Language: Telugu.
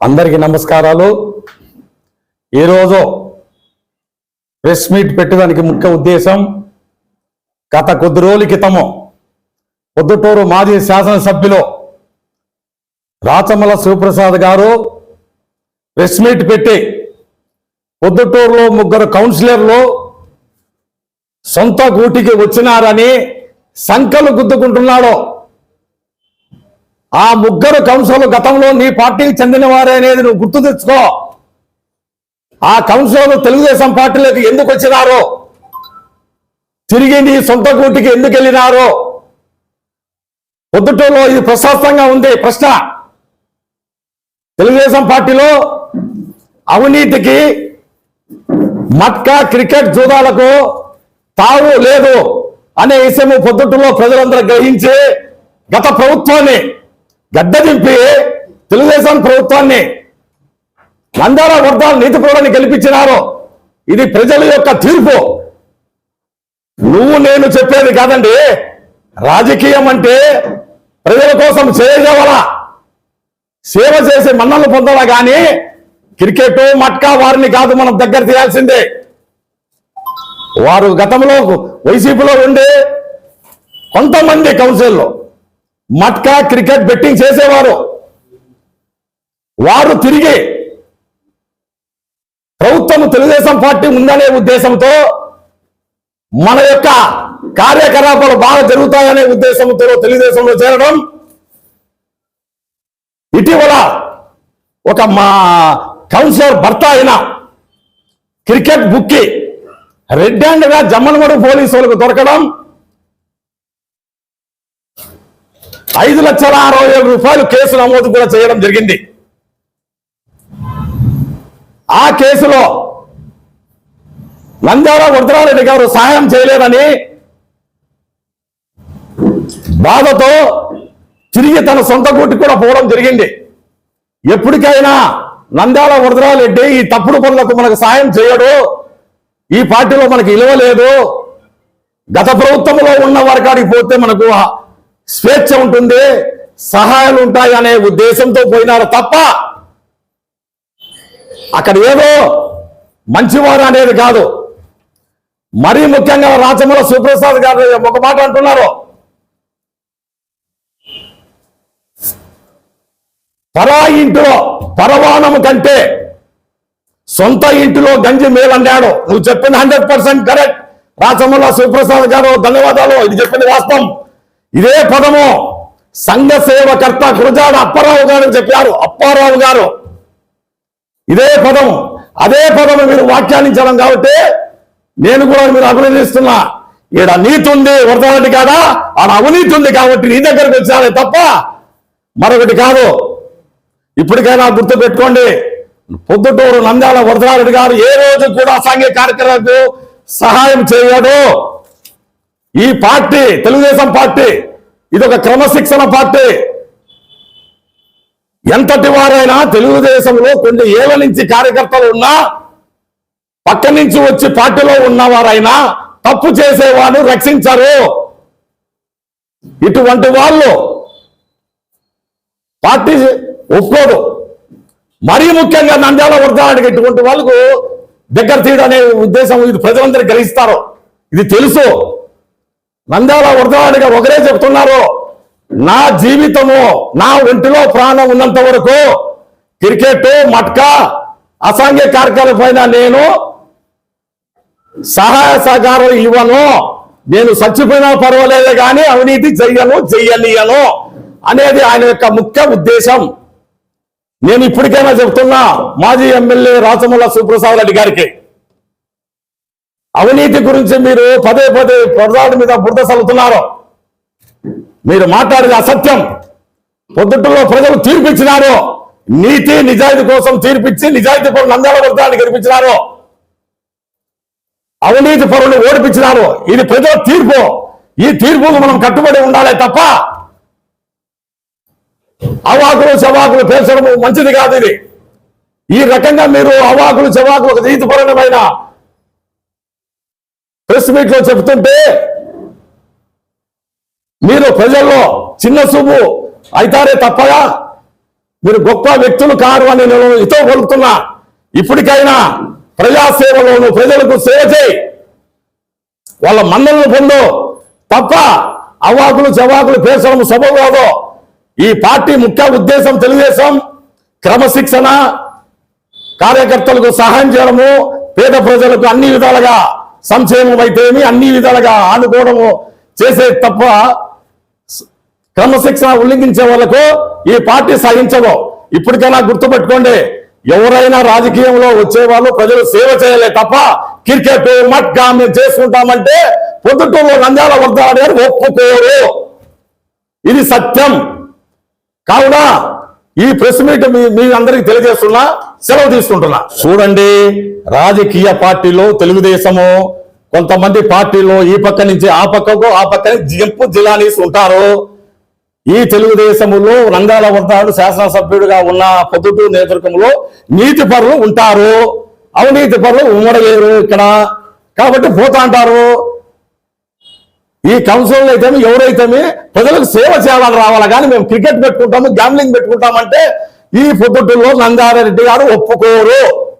అందరికీ నమస్కారాలు. ఈరోజు ప్రెస్ మీట్ పెట్టడానికి ముఖ్య ఉద్దేశం గత కొద్ది రోజుల క్రితము పొద్దుటూరు మాజీ శాసనసభ్యులు రాచమల శివప్రసాద్ గారు ప్రెస్ మీట్ పెట్టి పొద్దుటూరులో ముగ్గురు కౌన్సిలర్లు సొంత గూటికి వచ్చినారని సంకలు గుద్దుకుంటున్నాడు. ఆ ముగ్గురు కౌన్సిల్ గతంలో నీ పార్టీకి చెందిన వారే అనేది నువ్వు గుర్తు తెచ్చుకో. ఆ కౌన్సిల్ తెలుగుదేశం పార్టీలోకి ఎందుకు వచ్చినారో? తిరిగి నీ సొంత గూటికి ఎందుకు వెళ్ళినారో? పొద్దుటూరులో ఇది ప్రశాస్తంగా ఉంది ప్రశ్న. తెలుగుదేశం పార్టీలో అవినీతికి మట్కా క్రికెట్ జూదాలకు తావు లేదు అనే విషయం పొద్దుటూరులో ప్రజలందరూ గ్రహించి గత ప్రభుత్వాన్ని గడ్డ దింపి తెలుగుదేశం ప్రభుత్వాన్ని నందాల వర్గాలు నీతి పౌరాన్ని గెలిపించినారు ఇది ప్రజల యొక్క తీర్పు. నువ్వు నేను చెప్పేది కాదండి. రాజకీయం అంటే ప్రజల కోసం చేయగలవలా సేవ చేసి మన్నలు పొందాలా కానీ క్రికెట్ మట్కా వారిని కాదు మనం దగ్గర తీయాల్సిందే. వారు గతంలో వైసీపీలో ఉండి కొంతమంది కౌన్సిల్లో మట్కా క్రికెట్ బెట్టింగ్ చేసేవారు. వారు తిరిగి ప్రభుత్వం తెలుగుదేశం పార్టీ ఉందనే ఉద్దేశంతో మన యొక్క కార్యకలాపాలు బాగా జరుగుతాయనే ఉద్దేశంతో తెలుగుదేశంలో చేరడం ఇటీవల ఒక మా కౌన్సిలర్ భర్త అయిన క్రికెట్ బుక్కి రెడ్ హ్యాండ్గా జమ్మలమడు పోలీసు దొరకడం ఐదు లక్షల అరవై వేల రూపాయలు కేసు నమోదు కూడా చేయడం జరిగింది. ఆ కేసులో నంద్యాల వరదరారెడ్డి గారు సహాయం చేయలేదని బాధతో తిరిగి తన సొంత గూటికి కూడా పోవడం జరిగింది. ఎప్పటికైనా నంద్యాల వరదరాలెడ్డి ఈ తప్పుడు పనులకు మనకు సాయం చేయడు. ఈ పార్టీలో మనకి ఇలవలేదు గత ప్రభుత్వంలో ఉన్న వారికాడికి పోతే మనకు స్వేచ్ఛ ఉంటుంది సహాయాలు ఉంటాయి అనే ఉద్దేశంతో పోయినారు తప్ప అక్కడ ఏదో మంచివారు అనేది కాదు. మరీ ముఖ్యంగా రాచమూల సుప్రసాద్ గారు ఒక మాట అంటున్నారు. పరా ఇంటిలో పరవాణము కంటే సొంత ఇంటిలో గంజి మేలన్నాడు నువ్వు చెప్పింది hundred percent correct. Rachamula Suprasad garu ధన్యవాదాలు. ఇది చెప్పింది వాస్తవం. ఇదే పదము. సంఘ సేవకర్త గురజాడ అప్పారావు గారు చెప్పారు. అప్పారావు గారు. ఇదే పదం అదే పదము మీరు వ్యాఖ్యానించడం కాబట్టి నేను కూడా మీరు అభినందిస్తున్నా. ఈడ నీతి ఉంది వరదలాంటి కాదా? ఆడ అవినీతి ఉంది కాబట్టి నీ దగ్గరకు వచ్చానే తప్ప మరొకటి కాదు. ఇప్పటికైనా గుర్తు పెట్టుకోండి. పొద్దుటూరు నంద్యాల వరదరారెడ్డి గారు ఏ రోజు కూడా సాంఘిక కార్యక్రమాలకు సహాయం చేయడు. ఈ పార్టీ తెలుగుదేశం పార్టీ ఇది ఒక క్రమశిక్షణ పార్టీ. ఎంతటి వారైనా తెలుగుదేశంలో కొన్ని ఏళ్ళ నుంచి కార్యకర్తలు ఉన్నా పక్క నుంచి వచ్చి పార్టీలో ఉన్నవారైనా తప్పు చేసేవాడు రక్షించరు. ఇటువంటి వాళ్ళు పార్టీ ఒప్పుకోదు మరీ ముఖ్యంగా నంద్యాల వరదానికి ఇటువంటి వాళ్ళకు దగ్గర తీయడం అనే ఉద్దేశం ఇది ప్రజలందరూ గ్రహిస్తారు. ఇది తెలుసు. నంద్యాల వరదాడి ఒకరే చెప్తున్నారు నా జీవితము నా ఒంటిలో ప్రాణం ఉన్నంత వరకు క్రికెట్ మట్కా అసాంఘ్య కార్యక్రమాల పైన నేను సహాయ సహకారం ఇవ్వను. నేను చచ్చిపోయినా పర్వాలేదు కానీ అవినీతి చెయ్యను చెయ్యనీయను అనేది ఆయన యొక్క ముఖ్య ఉద్దేశం. నేను ఇప్పటికైనా చెప్తున్నా మాజీ ఎమ్మెల్యే రాచమల్ల సుప్రసాద్ రెడ్డి గారికి. అవినీతి గురించి మీరు పదే పదే పొరదాడు మీద బురద చల్లుతున్నారు. మీరు మాట్లాడేది అసత్యం. పొద్దుట్లో ప్రజలు తీర్పిచ్చినారు. నీతి నిజాయితీ కోసం తీర్పిచ్చి నిజాయితీ పరులు నంద్యాల వర్గాన్ని గెలిపించినారు. అవినీతి పరులు ఓడిపించినారు. ఇది ప్రజల తీర్పు. ఈ తీర్పుకు మనం కట్టుబడి ఉండాలి తప్ప అవాకులు చవాకులు పేర్చడం మంచిది కాదు ఇది. ఈ రకంగా మీరు అవాకులు చవాకులు నీతిపరమైన ప్రెస్ మీట్లో చెప్తుంటే మీరు ప్రజల్లో చిన్న చూపు అయితారే తప్పగా మీరు గొప్ప వ్యక్తులు కారు అని నేను ఇతో కొలుపుతున్నా. ఇప్పటికైనా ప్రజాసేవలోను ప్రజలకు సేవ చేయి. వాళ్ళ మన్నలను పొందు తప్ప అవాకులు చవాకులు పేర్చడం సభవాదో ఈ పార్టీ ముఖ్య ఉద్దేశం తెలుగుదేశం క్రమశిక్షణ కార్యకర్తలకు సహాయం చేయడము పేద ప్రజలకు అన్ని విధాలుగా సంక్షేమం అయితేమి అన్ని విధాలుగా ఆనుకోవడము చేసే తప్ప క్రమశిక్షణ ఉల్లంఘించే వాళ్ళకు ఈ పార్టీ సహించదు. ఇప్పటికైనా గుర్తుపెట్టుకోండి ఎవరైనా రాజకీయంలో వచ్చే వాళ్ళు ప్రజలు సేవ చేయలే తప్ప క్రికెట్ మట్గా మేము చేసుకుంటామంటే పొద్దుటూరులో నంద్యాల వద్దాడు ఒప్పుకోరు. ఇది సత్యం. కావున ఈ ప్రెస్ మీట్ మీ మీ అందరికి తెలియజేస్తున్నా సెలవు తీసుకుంటున్నా. చూడండి రాజకీయ పార్టీలో తెలుగుదేశము కొంతమంది పార్టీలో ఈ పక్క నుంచి ఆ పక్కకు ఆ పక్క జింపు జిలానీస్ ఉంటారు. ఈ తెలుగుదేశములో రంగాల వర్ధాడు శాసనసభ్యుడిగా ఉన్న పొద్దుటూరు నేతృత్వంలో నీతి పరులు ఉంటారు. అవినీతి పరులు ఉమ్మడలేరు ఇక్కడ. కాబట్టి పోతా అంటారు ఈ కౌన్సిల్ అయితే ఎవరైతే ప్రజలకు సేవ చేయాలని రావాలి. కానీ మేము క్రికెట్ పెట్టుకుంటాము గ్యాంబ్లింగ్ పెట్టుకుంటామంటే ఈ పొద్దుటూరులో నందారెడ్డి గారు ఒప్పుకోరు.